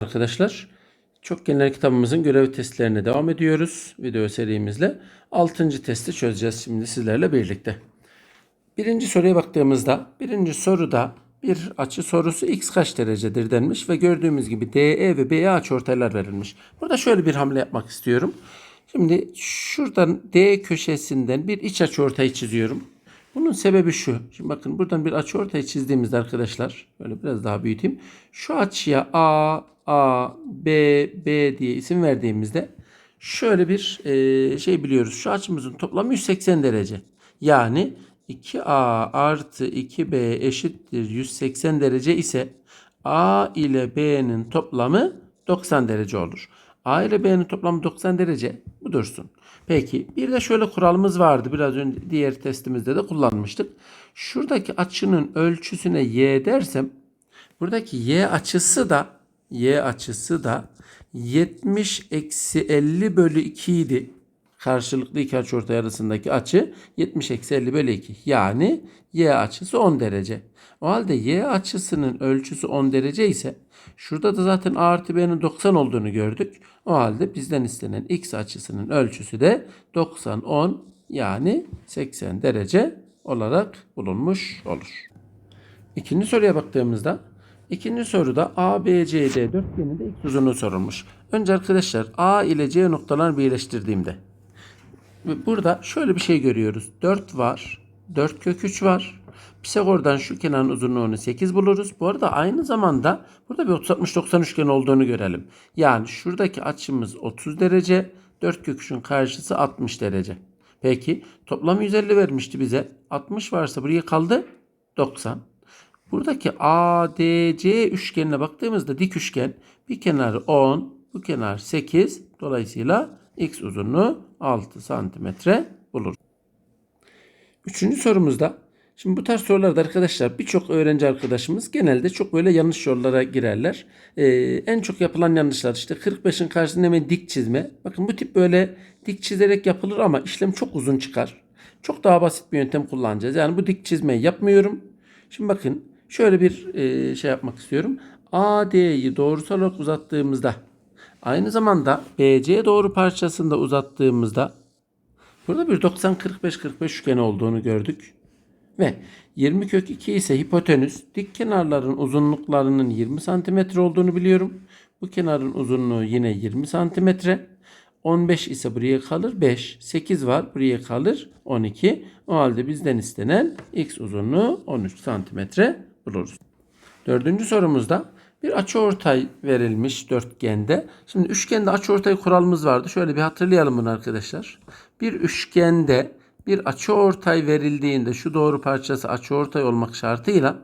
Arkadaşlar çokgenler kitabımızın görev testlerine devam ediyoruz video serimizle. 6. testi çözeceğiz şimdi sizlerle birlikte. Birinci soruya baktığımızda birinci soruda bir açı sorusu x kaç derecedir denmiş ve gördüğümüz gibi DE ve BE açıortaylar verilmiş. Burada şöyle bir hamle yapmak istiyorum. Şimdi şuradan D köşesinden bir iç açıortayı çiziyorum. Bunun sebebi şu. Şimdi bakın buradan bir açıortay çizdiğimizde arkadaşlar böyle biraz daha büyüteyim. Şu açıya A, A, B, B diye isim verdiğimizde şöyle bir e, şey biliyoruz. Şu açımızın toplamı 180 derece. Yani 2A artı 2B eşittir 180 derece ise A ile B'nin toplamı 90 derece olur. A ile B'nin toplamı 90 derece. Bu dursun. Peki bir de şöyle kuralımız vardı. Biraz önce diğer testimizde de kullanmıştık. Şuradaki açının ölçüsüne y dersem buradaki y açısı da y açısı da 70 eksi 50 bölü 2 idi. Karşılıklı iki açıortay arasındaki açı 70 eksi 50 bölü 2. Yani y açısı 10 derece. O halde y açısının ölçüsü 10 derece ise şurada da zaten a artı b'nin 90 olduğunu gördük. O halde bizden istenen x açısının ölçüsü de 90 10 yani 80 derece olarak bulunmuş olur. İkinci soruya baktığımızda ikinci soruda ABCD dörtgeninde x uzunluğu sorulmuş. Önce arkadaşlar A ile C noktalarını birleştirdiğimde burada şöyle bir şey görüyoruz. 4 var. 4 kök 3 var. Pisagor'dan şu kenarın uzunluğunu 8 buluruz. Bu arada aynı zamanda burada bir 30-60-90 üçgen olduğunu görelim. Yani şuradaki açımız 30 derece. 4 kök 3'ün karşısı 60 derece. Peki toplam 150 vermişti bize. 60 varsa buraya kaldı 90. Buradaki ADC üçgenine baktığımızda dik üçgen bir kenarı 10, bu kenar 8. Dolayısıyla x uzunluğu 6 santimetre bulur. Üçüncü sorumuzda Şimdi bu tarz sorularda arkadaşlar birçok öğrenci arkadaşımız genelde çok böyle yanlış yollara girerler. Ee, en çok yapılan yanlışlar işte 45'in karşısında hemen dik çizme. Bakın bu tip böyle dik çizerek yapılır ama işlem çok uzun çıkar. Çok daha basit bir yöntem kullanacağız. Yani bu dik çizmeyi yapmıyorum. Şimdi bakın şöyle bir e, şey yapmak istiyorum. AD'yi doğrusal olarak uzattığımızda aynı zamanda BC doğru parçasını da uzattığımızda burada bir 90-45-45 üçgeni olduğunu gördük. Ve 20 kök 2 ise hipotenüs dik kenarların uzunluklarının 20 santimetre olduğunu biliyorum. Bu kenarın uzunluğu yine 20 santimetre. 15 ise buraya kalır 5. 8 var buraya kalır 12. O halde bizden istenen x uzunluğu 13 santimetre buluruz. Dördüncü sorumuzda bir açıortay verilmiş dörtgende. Şimdi üçgende açıortay kuralımız vardı. Şöyle bir hatırlayalım bunu arkadaşlar. Bir üçgende bir açıortay verildiğinde şu doğru parçası açıortay olmak şartıyla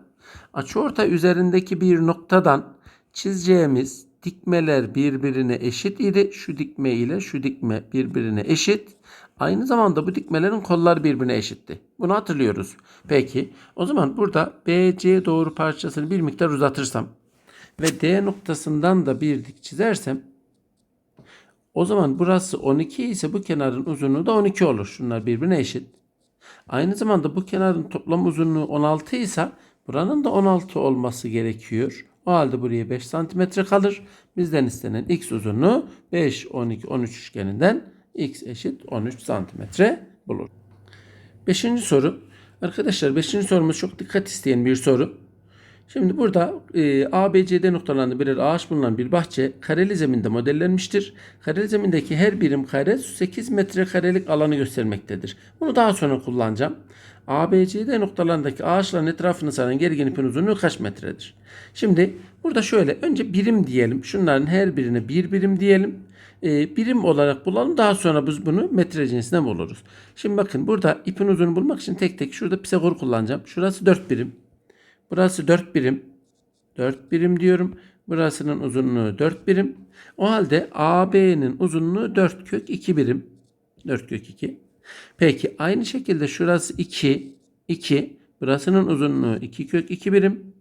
açıortay üzerindeki bir noktadan çizeceğimiz dikmeler birbirine eşit idi. Şu dikme ile şu dikme birbirine eşit. Aynı zamanda bu dikmelerin kolları birbirine eşitti. Bunu hatırlıyoruz. Peki o zaman burada BC doğru parçasını bir miktar uzatırsam ve D noktasından da bir dik çizersem o zaman burası 12 ise bu kenarın uzunluğu da 12 olur. Şunlar birbirine eşit. Aynı zamanda bu kenarın toplam uzunluğu 16 ise buranın da 16 olması gerekiyor. O halde buraya 5 santimetre kalır. Bizden istenen x uzunluğu 5, 12, 13 üçgeninden x eşit 13 santimetre bulur. Beşinci soru. Arkadaşlar beşinci sorumuz çok dikkat isteyen bir soru. Şimdi burada e, A, B, C'de noktalarında birer ağaç bulunan bir bahçe kareli zeminde modellenmiştir. Kareli zemindeki her birim kare 8 metrekarelik alanı göstermektedir. Bunu daha sonra kullanacağım. A, B, C'de noktalarındaki ağaçların etrafını saran gergin ipin uzunluğu kaç metredir? Şimdi burada şöyle önce birim diyelim. Şunların her birine bir birim diyelim. E, birim olarak bulalım. Daha sonra biz bunu metre cinsinden buluruz. Şimdi bakın burada ipin uzunluğunu bulmak için tek tek şurada Pisagor kullanacağım. Şurası 4 birim. Burası 4 birim. 4 birim diyorum. Burasının uzunluğu 4 birim. O halde AB'nin uzunluğu 4 kök 2 birim. 4 kök 2. Peki aynı şekilde şurası 2. 2. Burasının uzunluğu 2 kök 2 birim.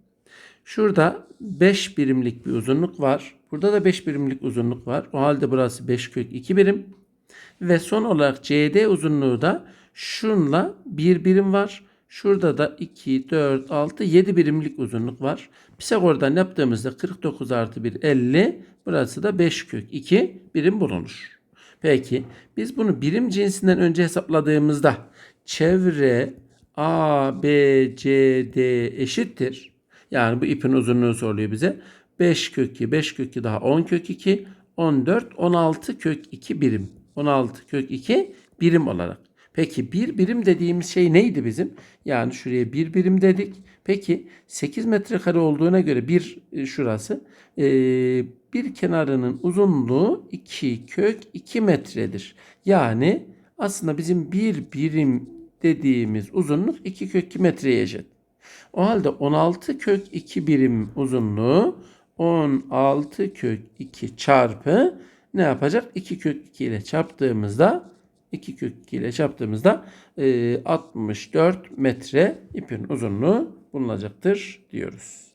Şurada 5 birimlik bir uzunluk var. Burada da 5 birimlik uzunluk var. O halde burası 5 kök 2 birim. Ve son olarak CD uzunluğu da şunla 1 birim var. Şurada da 2, 4, 6, 7 birimlik uzunluk var. Pisagor'dan yaptığımızda 49 artı 1, 50. Burası da 5 kök 2 birim bulunur. Peki biz bunu birim cinsinden önce hesapladığımızda çevre A, B, C, D eşittir. Yani bu ipin uzunluğu soruluyor bize. 5 kök 2, 5 kök 2 daha 10 kök 2, 14, 16 kök 2 birim. 16 kök 2 birim olarak. Peki bir birim dediğimiz şey neydi bizim? Yani şuraya bir birim dedik. Peki 8 metrekare olduğuna göre bir e, şurası e, bir kenarının uzunluğu 2 kök 2 metredir. Yani aslında bizim bir birim dediğimiz uzunluk 2 kök 2 metreye eşit. O halde 16 kök 2 birim uzunluğu 16 kök 2 çarpı ne yapacak? 2 kök 2 ile çarptığımızda 2 kök 2 ile çarptığımızda e, 64 metre ipin uzunluğu bulunacaktır diyoruz.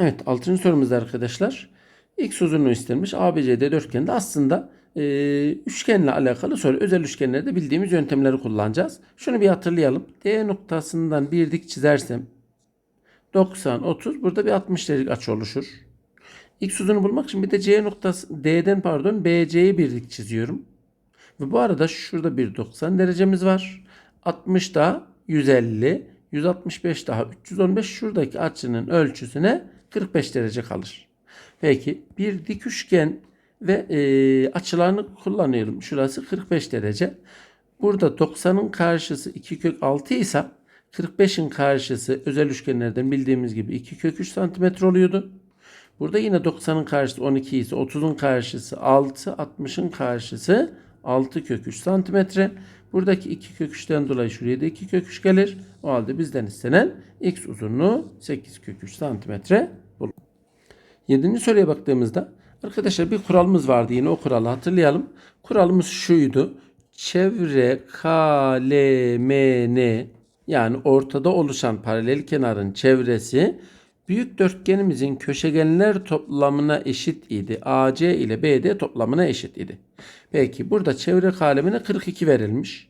Evet 6. sorumuzda arkadaşlar. X uzunluğu istenmiş. ABCD dörtgende aslında e, üçgenle alakalı soru. Özel üçgenlerde bildiğimiz yöntemleri kullanacağız. Şunu bir hatırlayalım. D noktasından bir dik çizersem 90, 30 burada bir 60 derecelik açı oluşur. X uzunluğu bulmak için bir de C noktası D'den pardon BC'yi bir dik çiziyorum. Ve bu arada şurada bir 90 derecemiz var. 60 daha 150, 165 daha 315 şuradaki açının ölçüsüne 45 derece kalır. Peki bir dik üçgen ve e, açılarını kullanıyorum. Şurası 45 derece. Burada 90'ın karşısı 2 kök 6 ise 45'in karşısı özel üçgenlerden bildiğimiz gibi 2 kök 3 santimetre oluyordu. Burada yine 90'ın karşısı 12 ise 30'un karşısı 6, 60'ın karşısı 6 kök 3 santimetre. Buradaki 2 kök 3'ten dolayı şuraya da 2 kök 3 gelir. O halde bizden istenen x uzunluğu 8 kök 3 santimetre bulunur. Yedinci soruya baktığımızda arkadaşlar bir kuralımız vardı yine o kuralı hatırlayalım. Kuralımız şuydu. Çevre KLMN yani ortada oluşan paralel kenarın çevresi büyük dörtgenimizin köşegenler toplamına eşit idi. AC ile BD toplamına eşit idi. Peki burada çevre kalemine 42 verilmiş.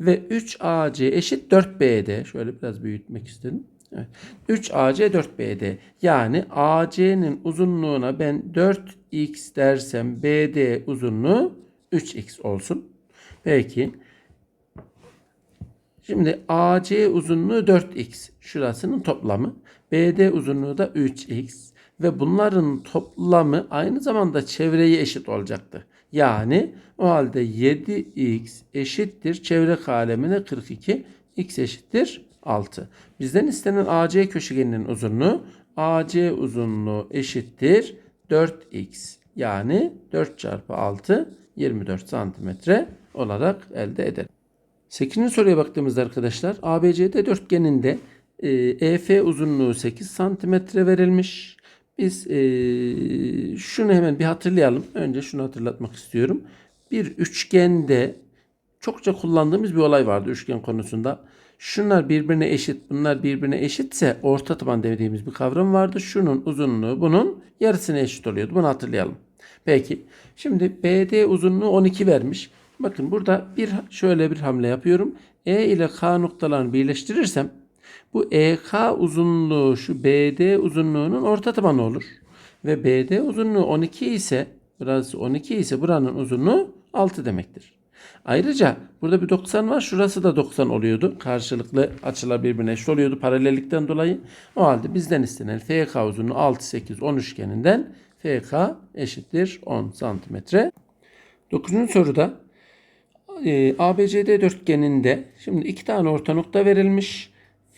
Ve 3AC eşit 4BD. Şöyle biraz büyütmek istedim. Evet. 3AC 4BD. Yani AC'nin uzunluğuna ben 4x dersem BD uzunluğu 3x olsun. Peki. Şimdi AC uzunluğu 4x. Şurasının toplamı. BD uzunluğu da 3x. Ve bunların toplamı aynı zamanda çevreye eşit olacaktı. Yani o halde 7x eşittir çevre kalemine 42. x eşittir 6. Bizden istenen AC köşegeninin uzunluğu AC uzunluğu eşittir 4x. Yani 4 çarpı 6 24 santimetre olarak elde edelim. 8. soruya baktığımızda arkadaşlar ABCD dörtgeninde e, EF uzunluğu 8 santimetre verilmiş. Biz e, şunu hemen bir hatırlayalım. Önce şunu hatırlatmak istiyorum. Bir üçgende çokça kullandığımız bir olay vardı üçgen konusunda. Şunlar birbirine eşit, bunlar birbirine eşitse orta taban dediğimiz bir kavram vardı. Şunun uzunluğu bunun yarısına eşit oluyordu. Bunu hatırlayalım. Peki. Şimdi BD uzunluğu 12 vermiş. Bakın burada bir şöyle bir hamle yapıyorum. E ile K noktalarını birleştirirsem bu EK uzunluğu şu BD uzunluğunun orta tabanı olur. Ve BD uzunluğu 12 ise burası 12 ise buranın uzunluğu 6 demektir. Ayrıca burada bir 90 var. Şurası da 90 oluyordu. Karşılıklı açılar birbirine eşit oluyordu paralellikten dolayı. O halde bizden istenen FK uzunluğu 6, 8, 10 üçgeninden FK eşittir 10 santimetre. 9. soruda e, ABCD dörtgeninde şimdi iki tane orta nokta verilmiş.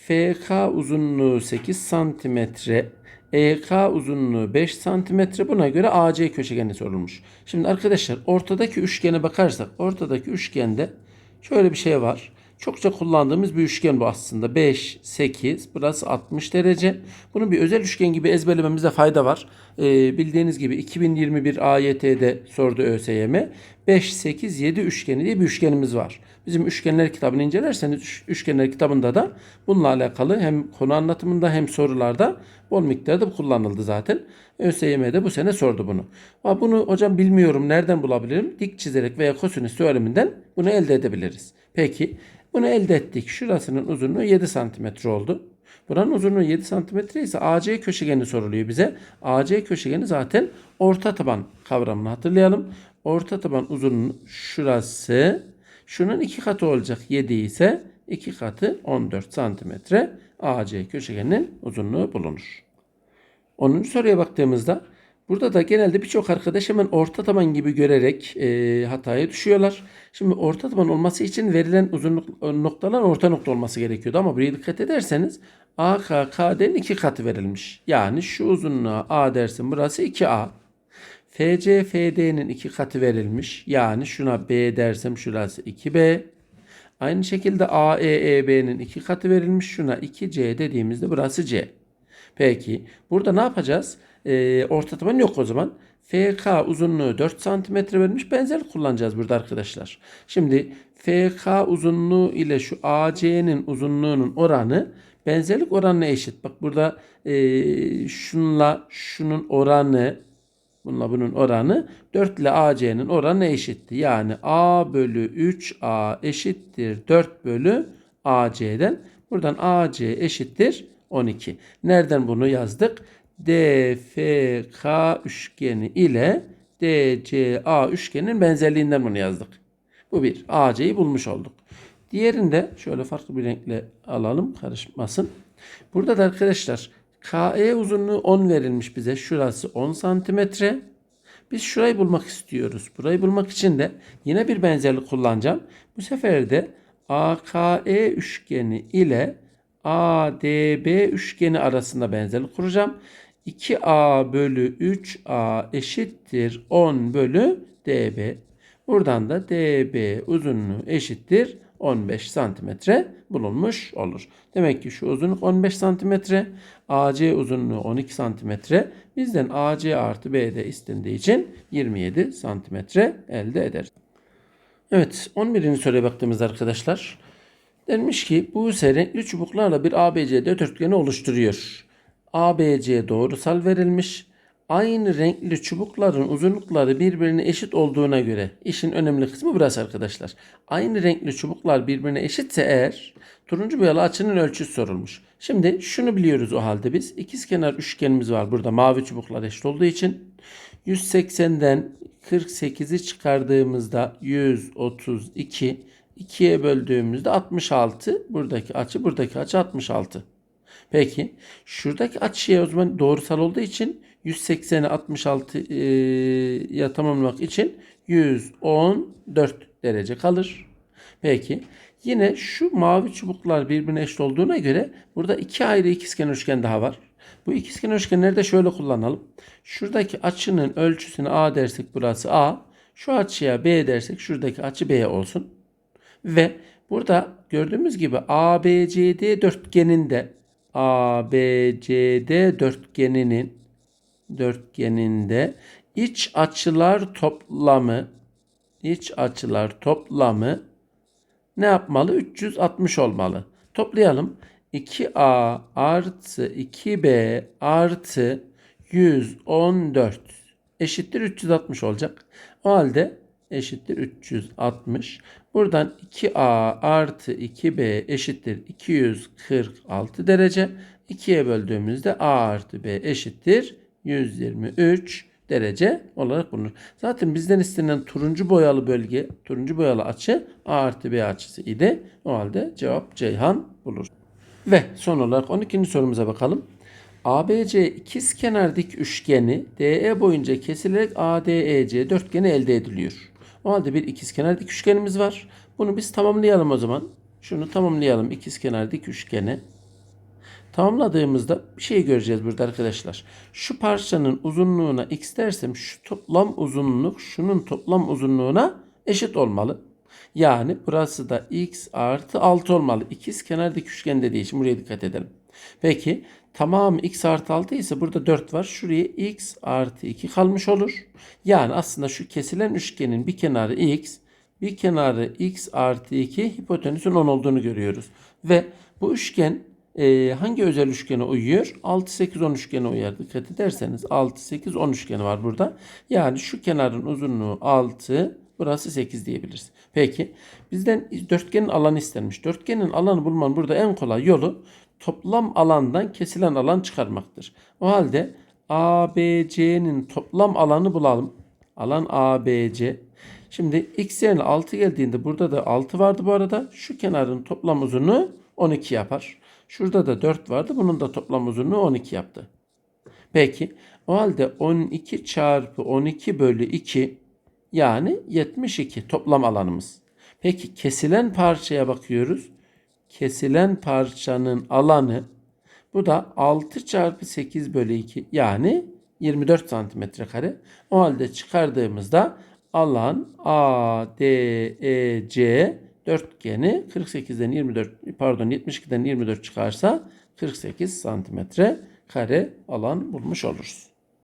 FK uzunluğu 8 santimetre, EK uzunluğu 5 santimetre. Buna göre AC köşegeni sorulmuş. Şimdi arkadaşlar ortadaki üçgene bakarsak ortadaki üçgende şöyle bir şey var. Çokça kullandığımız bir üçgen bu aslında. 5, 8, burası 60 derece. Bunu bir özel üçgen gibi ezberlememizde fayda var. Ee, bildiğiniz gibi 2021 AYT'de sordu ÖSYM. 5, 8, 7 üçgeni diye bir üçgenimiz var. Bizim üçgenler kitabını incelerseniz üçgenler kitabında da bununla alakalı hem konu anlatımında hem sorularda bol miktarda kullanıldı zaten. ÖSYM de bu sene sordu bunu. Ama bunu hocam bilmiyorum nereden bulabilirim? Dik çizerek veya kosinüs teoreminden bunu elde edebiliriz. Peki Bunu elde ettik. Şurasının uzunluğu 7 santimetre oldu. Buranın uzunluğu 7 santimetre ise AC köşegeni soruluyor bize. AC köşegeni zaten orta taban kavramını hatırlayalım. Orta taban uzunluğu şurası. Şunun iki katı olacak 7 ise iki katı 14 santimetre AC köşegeninin uzunluğu bulunur. 10. soruya baktığımızda burada da genelde birçok arkadaş hemen orta taban gibi görerek e, hataya düşüyorlar. Şimdi orta taban olması için verilen uzunluk noktalar orta nokta olması gerekiyordu ama buraya dikkat ederseniz AK KD'nin iki katı verilmiş. Yani şu uzunluğa A dersin burası 2A. FC FD'nin iki katı verilmiş. Yani şuna B dersem şurası 2B. Aynı şekilde AEEB'nin iki katı verilmiş. Şuna 2C dediğimizde burası C. Peki burada ne yapacağız? Ee, orta taban yok o zaman. FK uzunluğu 4 cm vermiş. Benzerlik kullanacağız burada arkadaşlar. Şimdi FK uzunluğu ile şu AC'nin uzunluğunun oranı benzerlik oranına eşit. Bak burada e, şunla şunun oranı bununla bunun oranı 4 ile AC'nin oranı eşitti. Yani A bölü 3A eşittir 4 bölü AC'den. Buradan AC eşittir 12. Nereden bunu yazdık? DFK üçgeni ile DCA üçgenin benzerliğinden bunu yazdık. Bu bir. AC'yi bulmuş olduk. Diğerinde şöyle farklı bir renkle alalım karışmasın. Burada da arkadaşlar KE uzunluğu 10 verilmiş bize. Şurası 10 santimetre. Biz şurayı bulmak istiyoruz. Burayı bulmak için de yine bir benzerlik kullanacağım. Bu sefer de AKE üçgeni ile ADB üçgeni arasında benzerlik kuracağım. 2A bölü 3A eşittir 10 bölü DB. Buradan da DB uzunluğu eşittir 15 santimetre bulunmuş olur. Demek ki şu uzunluk 15 santimetre, AC uzunluğu 12 santimetre. Bizden AC artı BD istendiği için 27 santimetre elde ederiz. Evet 11. soruya baktığımızda arkadaşlar. Denmiş ki bu ise renkli çubuklarla bir ABC dörtgeni oluşturuyor. ABC doğrusal verilmiş. Aynı renkli çubukların uzunlukları birbirine eşit olduğuna göre işin önemli kısmı burası arkadaşlar. Aynı renkli çubuklar birbirine eşitse eğer turuncu boyalı açının ölçüsü sorulmuş. Şimdi şunu biliyoruz o halde biz. İkizkenar üçgenimiz var burada mavi çubuklar eşit olduğu için. 180'den 48'i çıkardığımızda 132 2'ye böldüğümüzde 66. Buradaki açı buradaki açı 66. Peki şuradaki açıya o zaman doğrusal olduğu için 180'i 66'ya tamamlamak için 114 derece kalır. Peki yine şu mavi çubuklar birbirine eşit olduğuna göre burada iki ayrı ikizkenar üçgen daha var. Bu ikizkenar üçgenleri de şöyle kullanalım. Şuradaki açının ölçüsünü A dersek burası A. Şu açıya B dersek şuradaki açı B olsun. Ve burada gördüğümüz gibi ABCD dörtgeninde ABCD dörtgeninin dörtgeninde iç açılar toplamı iç açılar toplamı ne yapmalı? 360 olmalı. Toplayalım. 2A artı 2B artı 114 eşittir 360 olacak. O halde eşittir 360. Buradan 2A artı 2B eşittir 246 derece. 2'ye böldüğümüzde A artı B eşittir 123 derece olarak bulunur. Zaten bizden istenen turuncu boyalı bölge, turuncu boyalı açı A artı B açısı idi. O halde cevap Ceyhan bulur. Ve son olarak 12. sorumuza bakalım. ABC ikizkenar dik üçgeni DE boyunca kesilerek ADEC dörtgeni elde ediliyor. O halde bir ikizkenar dik üçgenimiz var. Bunu biz tamamlayalım o zaman. Şunu tamamlayalım ikizkenar dik üçgeni. Tamamladığımızda bir şey göreceğiz burada arkadaşlar. Şu parçanın uzunluğuna x dersem şu toplam uzunluk şunun toplam uzunluğuna eşit olmalı. Yani burası da x artı 6 olmalı. İkiz kenar dik üçgen dediği için buraya dikkat edelim. Peki tamamı x artı 6 ise burada 4 var. Şuraya x artı 2 kalmış olur. Yani aslında şu kesilen üçgenin bir kenarı x, bir kenarı x artı 2 hipotenüsün 10 olduğunu görüyoruz. Ve bu üçgen e, hangi özel üçgene uyuyor? 6, 8, 10 üçgene uyar. Dikkat ederseniz 6, 8, 10 üçgeni var burada. Yani şu kenarın uzunluğu 6, Burası 8 diyebiliriz. Peki bizden dörtgenin alanı istenmiş. Dörtgenin alanı bulmanın burada en kolay yolu toplam alandan kesilen alan çıkarmaktır. O halde ABC'nin toplam alanı bulalım. Alan ABC. Şimdi x yerine 6 geldiğinde burada da 6 vardı bu arada. Şu kenarın toplam uzunluğu 12 yapar. Şurada da 4 vardı. Bunun da toplam uzunluğu 12 yaptı. Peki o halde 12 çarpı 12 bölü 2 yani 72 toplam alanımız. Peki kesilen parçaya bakıyoruz. Kesilen parçanın alanı bu da 6 çarpı 8 bölü 2 yani 24 santimetre kare. O halde çıkardığımızda alan ADEC dörtgeni 48'den 24 pardon 72'den 24 çıkarsa 48 santimetre kare alan bulmuş oluruz.